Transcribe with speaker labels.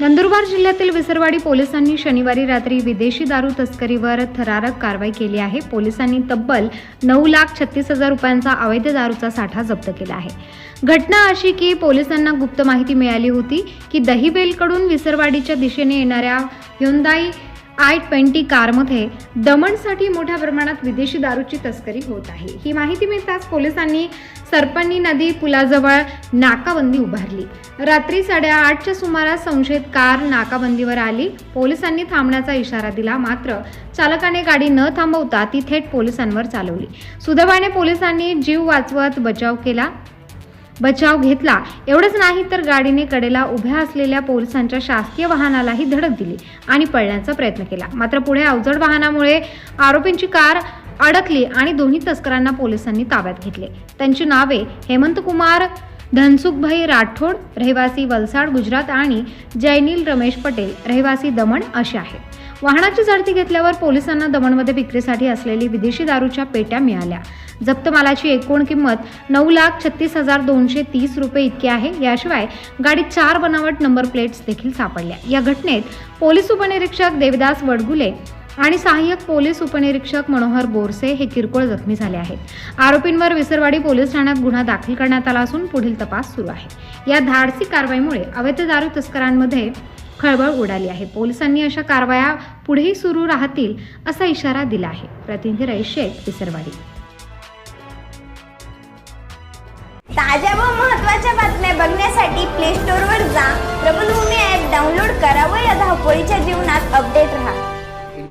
Speaker 1: नंदुरबार जिल्ह्यातील विसरवाडी पोलिसांनी शनिवारी रात्री विदेशी दारू तस्करीवर थरारक कारवाई केली आहे. पोलिसांनी तब्बल नऊ लाख छत्तीस हजार रुपयांचा अवैध दारूचा साठा जप्त केला आहे. घटना अशी की पोलिसांना गुप्त माहिती मिळाली होती की दहिवेलकडून विसरवाडीच्या दिशेने येणाऱ्या ह्युंदाई आय ट्वेंटी कारमध्ये दमणसाठी मोठ्या प्रमाणात विदेशी दारूची तस्करी होत आहे. ही माहिती मिळताच पोलिसांनी सरपणी नदी पुलाजवळ नाकाबंदी उभारली. रात्री साडेआठच्या सुमारास संशयित कार नाकाबंदीवर आली. पोलिसांनी थांबण्याचा इशारा दिला मात्र चालकाने गाडी न थांबवता ती थेट पोलिसांवर चालवली. सुदैवाने पोलिसांनी जीव वाचवत बचाव केला. बचाव घेतला. एवढंच नाही तर गाडीने कडेला उभ्या असलेल्या पोलिसांच्या शासकीय वाहनालाही धडक दिली आणि पळण्याचा प्रयत्न केला. मात्र पुढे अवजड वाहनामुळे आरोपींची कार अडकली आणि दोन्ही तस्करांना पोलिसांनी ताब्यात घेतले. त्यांची नावे हेमंत कुमार धनसुखभाई राठोड रहिवासी वलसाड गुजरात आणि जैनील रमेश पटेल रहिवासी दमण असे आहेत. वाहनाची झडती घेतल्यावर पोलिसांना दमणमध्ये विक्रीसाठी असलेली विदेशी दारूच्या पेट्या मिळाल्या. जप्त मालाची एकूण किंमत नऊ लाख छत्तीस हजार दोनशे तीस रुपये इतकी आहे. याशिवाय गाडीत चार बनावट नंबर प्लेट्स देखील सापडल्या. या घटनेत पोलीस उपनिरीक्षक देवदास वडगुले आणि सहाय्यक पोलीस उपनिरीक्षक मनोहर बोरसे हे किरकोळ जखमी झाले आहेत. आरोपींवर विसरवाडी पोलीस ठाण्यात गुन्हा दाखल करण्यात आला असून पुढील तपास सुरू आहे. या धाडसी कारवाईमुळे अवैध दारू तस्करांमध्ये खळबळ उडाली आहे. पोलिसांनी अशा कारवाया पुढेही सुरू राहतील असा इशारा दिला आहे. प्रतिनिधी रईस शेख विसरवाडी.
Speaker 2: ताज्या व महत्त्वाच्या बातम्या बघण्यासाठी प्ले स्टोअरवर जा. प्रबलभूमी ॲप डाउनलोड करा व या धावपळीच्या जीवनात अपडेट